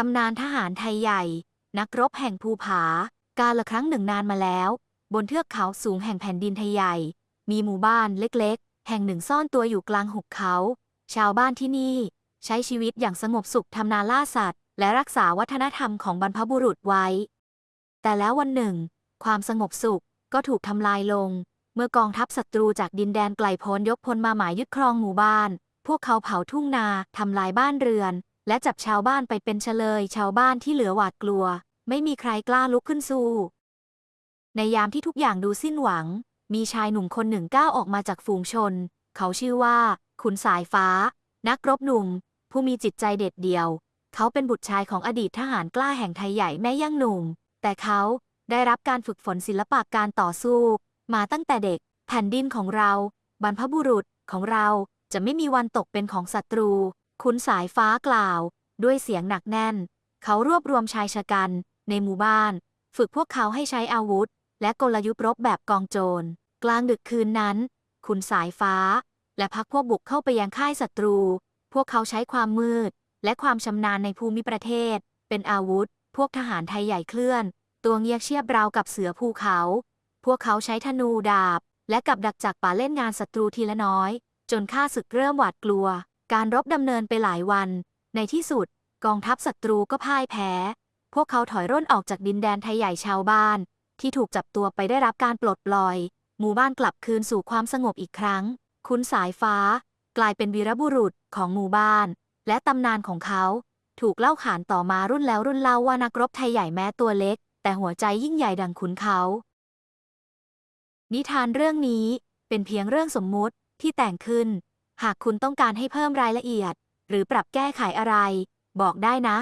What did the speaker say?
ตำนานทหารไทยใหญ่ นักรบแห่งภูผา กาละครั้งหนึ่งนานมาแล้ว บนเทือกเขาสูงแห่งแผ่นดินไทยใหญ่ มีหมู่บ้านเล็กๆ แห่งหนึ่งซ่อนตัวอยู่กลางหุบเขา ชาวบ้านที่นี่ ใช้ชีวิตอย่างสงบสุขทำนาล่าสัตว์ และรักษาวัฒนธรรมของบรรพบุรุษไว้ แต่แล้ววันหนึ่ง ความสงบสุขก็ถูกทำลายลง เมื่อกองทัพศัตรูจากดินแดนไกลโพ้นยกพลมาหมายยึดครองหมู่บ้าน พวกเขาเผาทุ่งนาทำลายบ้านเรือน และจับชาวบ้านไปเป็นเฉลย ชาวบ้านที่เหลือหวาดกลัว ไม่มีใครกล้าลุกขึ้นสู้ ในยามที่ทุกอย่างดูสิ้นหวัง มีชายหนุ่มคนหนึ่งก้าวออกมาจากฝูงชน เขาชื่อว่า ขุนสายฟ้า นักรบหนุ่ม ผู้มีจิตใจเด็ดเดี่ยว เขาเป็นบุตรชายของอดีตทหารกล้าแห่งไทยใหญ่แม่ย่างหนุ่ม แต่เขาได้รับการฝึกฝนศิลปะการต่อสู้ มาตั้งแต่เด็ก แผ่นดินของเรา บรรพบุรุษของเราจะไม่มีวันตกเป็นของศัตรู ขุนสายฟ้ากล่าว ด้วยเสียงหนักแน่น เขารวบรวมชายชะกัน ในหมู่บ้าน ฝึกพวกเขาให้ใช้อาวุธ และกลยุทธ์รบแบบกองโจร กลางดึกคืนนั้นขุนสายฟ้า และพักพวกบุกเข้าไปยังค่ายศัตรู พวกเขาใช้ความมืด และความชำนาญในภูมิประเทศ เป็นอาวุธ พวกทหารไทยใหญ่เคลื่อน ตัวเงียกเชียบราวกับเสือภูเขา พวกเขาใช้ธนูดาบ และกับดักจากป่าเล่นงานศัตรูทีละน้อย จนข้าศึกเริ่มหวาดกลัว การรบดำเนินไปหลายวัน ในที่สุด กองทัพศัตรูก็พ่ายแพ้ พวกเขาถอยร่นออกจากดินแดนไทยใหญ่ชาวบ้าน ที่ถูกจับตัวไปได้รับการปลดปล่อย หมู่บ้านกลับคืนสู่ความสงบอีกครั้ง คุณสายฟ้า กลายเป็นวีรบุรุษของหมู่บ้าน และตำนานของเขา ถูกเล่าขานต่อมารุ่นแล้วรุ่นเล่าว่านักรบไทยใหญ่แม้ตัวเล็ก แต่หัวใจยิ่งใหญ่ดังขุนเขา นิทานเรื่องนี้เป็นเพียงเรื่องสมมุติที่แต่งขึ้น หากคุณต้องการให้เพิ่มรายละเอียด หรือปรับแก้ไขอะไร บอกได้นะ